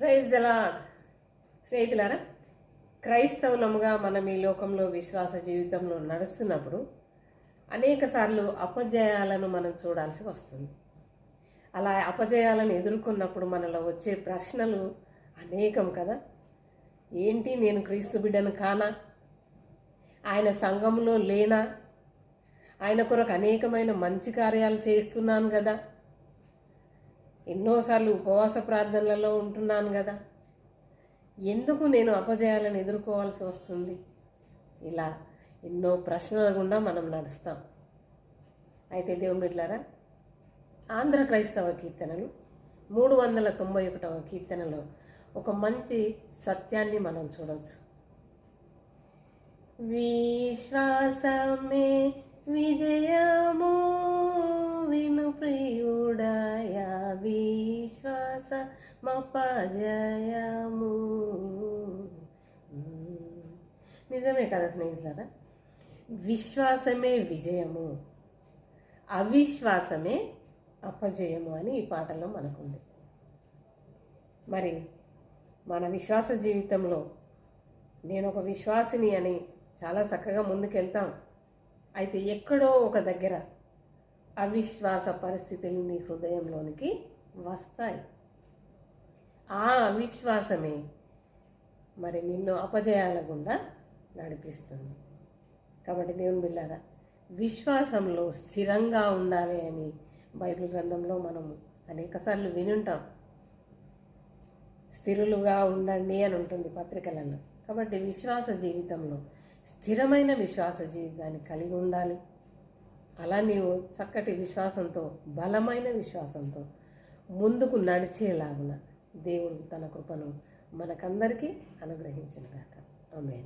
Praise దలా స్నేహితులారా క్రైస్తవులముగా మనం ఈ లోకంలో విశ్వాస జీవితంలో నడుస్తున్నప్పుడు అనేక సార్లు అపజయాలను మనం చూడాల్సి వస్తుంది. అలా అపజయాలను ఎదుర్కొన్నప్పుడు మనలో వచ్చే ప్రశ్నలు అనేకం కదా. ఏంటి నేను క్రీస్తు బిడ్డను కానా? ఆయన సంఘంలో లేనా? ఆయన కొరకు అనేకమైన మంచి కార్యాలు చేస్తున్నాను కదా. ఎన్నోసార్లు ఉపవాస ప్రార్థనలలో ఉంటున్నాను కదా. ఎందుకు నేను అపజయాలను ఎదుర్కోవాల్సి వస్తుంది? ఇలా ఎన్నో ప్రశ్నల గుండా మనం నడుస్తాం. అయితే దేవుని బిడ్లారా ఆంధ్ర క్రైస్తవ కీర్తనలు మూడు వందల తొంభై ఒకటవ కీర్తనలో ఒక మంచి సత్యాన్ని మనం చూడవచ్చు విశ్వాసమే విజయము విశ్వాస మపజయము నిజమే కదా స్నేహితులారా? విశ్వాసమే విజయము. అవిశ్వాసమే అపజయము అని ఈ పాటలో మనకుంది. మరి మన విశ్వాస జీవితంలో నేను ఒక విశ్వాసిని అని చాలా చక్కగా ముందుకెళ్తాం. అయితే ఎక్కడో ఒక దగ్గర అవిశ్వాస పరిస్థితులు నీ హృదయంలోనికి వస్తాయి. ఆ అవిశ్వాసమే మరి నిన్ను అపజయాల గుండా నడిపిస్తుంది. కాబట్టి దేవుని బిల్లారా విశ్వాసంలో స్థిరంగా ఉండాలి అని బైబిల్ గ్రంథంలో మనము అనేకసార్లు వినుంటాం. స్థిరులుగా ఉండండి అని ఉంటుంది పత్రికలలో కాబట్టి విశ్వాస జీవితంలో స్థిరమైన విశ్వాస జీవితాన్ని కలిగి ఉండాలి. అలా నీవు చక్కటి విశ్వాసంతో బలమైన విశ్వాసంతో ముందుకు నడిచేలాగున దేవుడు తన కృపను మనకందరికీ అనుగ్రహించిన గాక. ఆమెన్.